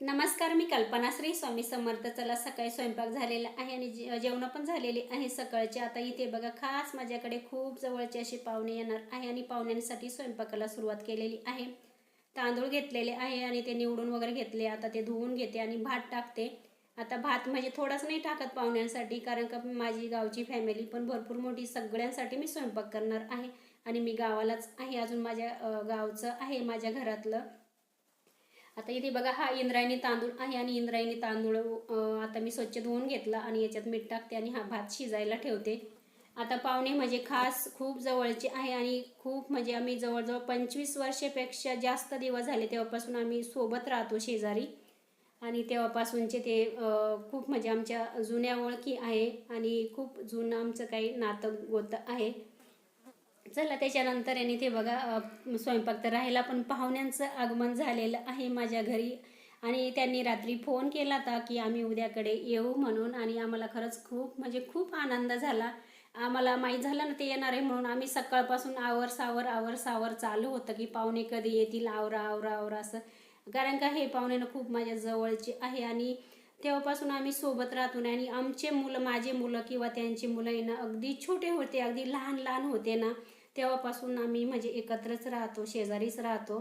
नमस्कार मी कल्पना श्री स्वामी समर्थ. चला सकाळी स्वयंपाक झालेला आहे आणि जे- जेवण पण झालेली आहे सकाळचे. आता इथे बघा खास माझ्याकडे खूप जवळचे असे पाहुणे येणार आहे आणि पाहुण्यांसाठी स्वयंपाकाला सुरुवात केलेली आहे. तांदूळ घेतलेले आहे आणि ते निवडून वगैरे घेतले. आता ते धुवून घेते आणि भात टाकते. आता भात म्हणजे थोडाच नाही टाकत पाहुण्यांसाठी कारण का माझी गावची फॅमिली पण भरपूर मोठी. सगळ्यांसाठी मी स्वयंपाक करणार आहे आणि मी गावालाच आहे. अजून माझ्या गावचं आहे माझ्या घरातलं. आता इथे बघा हा इंद्रायणी तांदूळ आहे आणि इंद्रायणी तांदूळ आता मी स्वच्छ धुवून घेतला आणि याच्यात मीठ टाकते आणि हा भात शिजायला ठेवते. आता पाहुणे म्हणजे खास खूप जवळचे आहे आणि खूप म्हणजे आम्ही जवळजवळ पंचवीस वर्षापेक्षा जास्त दिवस झाले तेव्हापासून आम्ही सोबत राहतो शेजारी. आणि तेव्हापासूनचे ते खूप म्हणजे आमच्या जुन्या ओळखी आहे आणि खूप जुनं आमचं काही नातं गोतं आहे. चला त्याच्यानंतर यांनी ते बघा स्वयंपाक तर राहिला पण पाहुण्यांचं आगमन झालेलं आहे माझ्या घरी. आणि त्यांनी रात्री फोन केला होता की आम्ही उद्याकडे येऊ म्हणून आणि आम्हाला खरंच खूप म्हणजे खूप आनंद झाला. आम्हाला माहीत झालं ना ते येणार आहे म्हणून आम्ही सकाळपासून आवर सावर आवर सावर चालू होतं की पाहुणे कधी येतील आवरा आवरा आवरा असं. कारण का हे पाहुणे ना खूप माझ्या जवळचे आहे आणि तेव्हापासून आम्ही सोबत राहतो आणि आमचे मुलं माझे मुलं किंवा त्यांची मुलं येणं ना अगदी छोटे होते अगदी लहान लहान होते ना. तेव्हापासून आम्ही म्हणजे एकत्रच राहतो शेजारीच राहतो.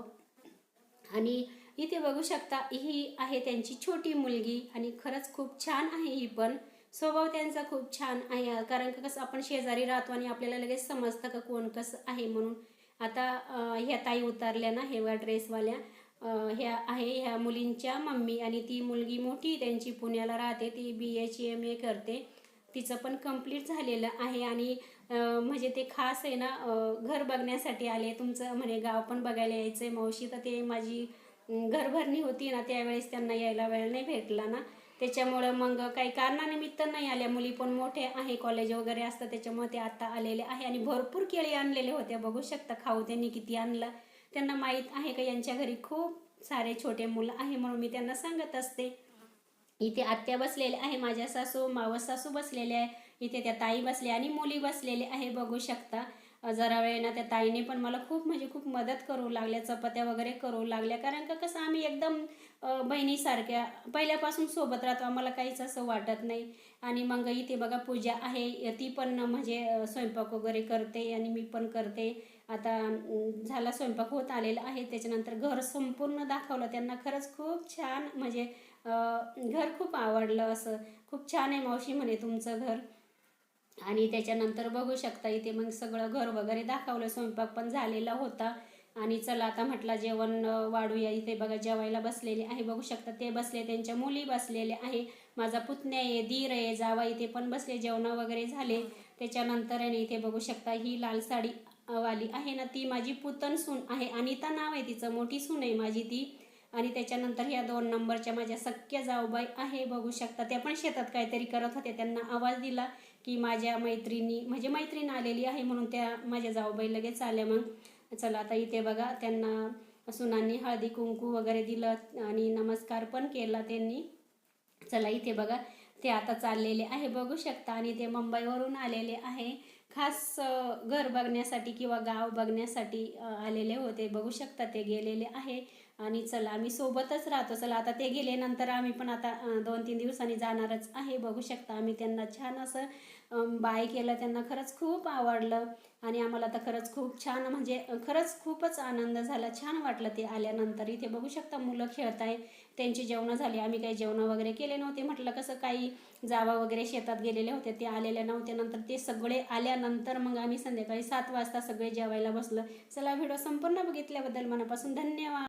आणि इथे बघू शकता ही आहे त्यांची छोटी मुलगी आणि खरंच खूप छान आहे ही पण. स्वभाव त्यांचा खूप छान आहे कारण का कसं आपण शेजारी राहतो आणि आपल्याला लगेच समजतं का कोण कसं आहे म्हणून. आता ह्या ताई उतरल्या ना हेवा ड्रेसवाल्या. ह्या आहे ह्या मुलींच्या मम्मी आणि ती मुलगी मोठी त्यांची पुण्याला राहते ती बी एच एम ए करते. तिचं पण कंप्लीट झालेलं आहे आणि म्हणजे ते खास आहे ना घर बघण्यासाठी आले. तुमचं म्हणे गाव पण बघायला यायचं आहे मावशी तर ते माझी घरभरणी होती ना त्यावेळेस त्यांना यायला वेळ नाही भेटला ना. त्याच्यामुळं मग काही कारणानिमित्त नाही आल्या. मुली पण मोठे आहे कॉलेज वगैरे असतं. त्याच्यामुळे ते आत्ता आलेले आहे आणि भरपूर केळी आणलेले होते. बघू शकता खाऊ त्यांनी किती आणलं. त्यांना माहीत आहे का यांच्या घरी खूप सारे छोटे मुलं आहे म्हणून मी त्यांना सांगत असते. इथे आत्या बसलेले आहे माझ्या सासू मावस सासू बसलेले आहे इथे त्या ताई बसल्या आणि मुली बसलेले आहे बघू शकता. जरा वेळेनं त्या ताईने पण मला खूप म्हणजे खूप मदत करू लागल्या चपात्या वगैरे करू लागल्या. कारण का कसं आम्ही एकदम बहिणीसारख्या पहिल्यापासून सोबत राहतो आम्हाला काहीच असं वाटत नाही. आणि मग इथे बघा पूजा आहे ती पण म्हणजे स्वयंपाक वगैरे करते आणि मी पण करते. आता झाला स्वयंपाक होत आलेला आहे. त्याच्यानंतर घर संपूर्ण दाखवलं. त्यांना खरंच खूप छान म्हणजे घर खूप आवडलं असं. खूप छान आहे मावशी म्हणे तुमचं घर. आणि त्याच्यानंतर बघू शकता इथे मग सगळं घर वगैरे दाखवलं. स्वयंपाक पण झालेला होता. आणि चला आता म्हटलं जेवण वाढूया. इथे बघा जेवायला बसलेले आहे. बघू शकता ते बसले त्यांच्या मुली बसलेले आहे. माझा पुतण्या आहे दीर आहे जावा इथे पण बसले जेवण वगैरे झाले. त्याच्यानंतर आणि इथे बघू शकता ही लाल साडी वाली आहे ना ती माझी पुतण सून आहे. अनिता नाव आहे तिचं मोठी सून आहे माझी ती. आणि त्याच्यानंतर ह्या दोन नंबरच्या माझ्या सख्या जाऊबाई आहे बघू शकता. त्या पण शेतात काहीतरी करत होते त्यांना आवाज दिला की माझ्या मैत्रिणी म्हणजे मैत्रीण आलेली आहे म्हणून त्या माझ्या जाऊबाई लगेच आल्या मग. चला आता इथे बघा. त्यांना सुनांनी हळदी कुंकू वगैरे दिलं आणि नमस्कार पण केला त्यांनी. चला इथे बघा. ते आता चाललेले आहे बघू शकता. आणि ते मुंबईवरून आलेले आहे. खास घर बघण्यासाठी किंवा गाव बघण्यासाठी आलेले होते. बघू शकता ते गेलेले आहे. आणि चला आम्ही सोबतच राहतो. चला आता ते गेले नंतर आम्ही पण आता दोन तीन दिवसांनी जाणारच आहे. बघू शकता आम्ही त्यांना छान असं बाय केलं. त्यांना खरंच खूप आवडलं आणि आम्हाला तर खरंच खूप छान म्हणजे खरंच खूपच आनंद झाला. छान वाटलं ते आल्यानंतर. इथे बघू शकता मुलं खेळत आहे त्यांची जेवणं झाली. आम्ही काही जेवणं वगैरे केले नव्हते. म्हटलं कसं काही जावा वगैरे शेतात गेलेले होते. ते आलेले नव्हते. नंतर ते सगळे आल्यानंतर मग आम्ही संध्याकाळी सात वाजता सगळे जेवायला बसलं. चला व्हिडिओ संपूर्ण बघितल्याबद्दल मनापासून धन्यवाद.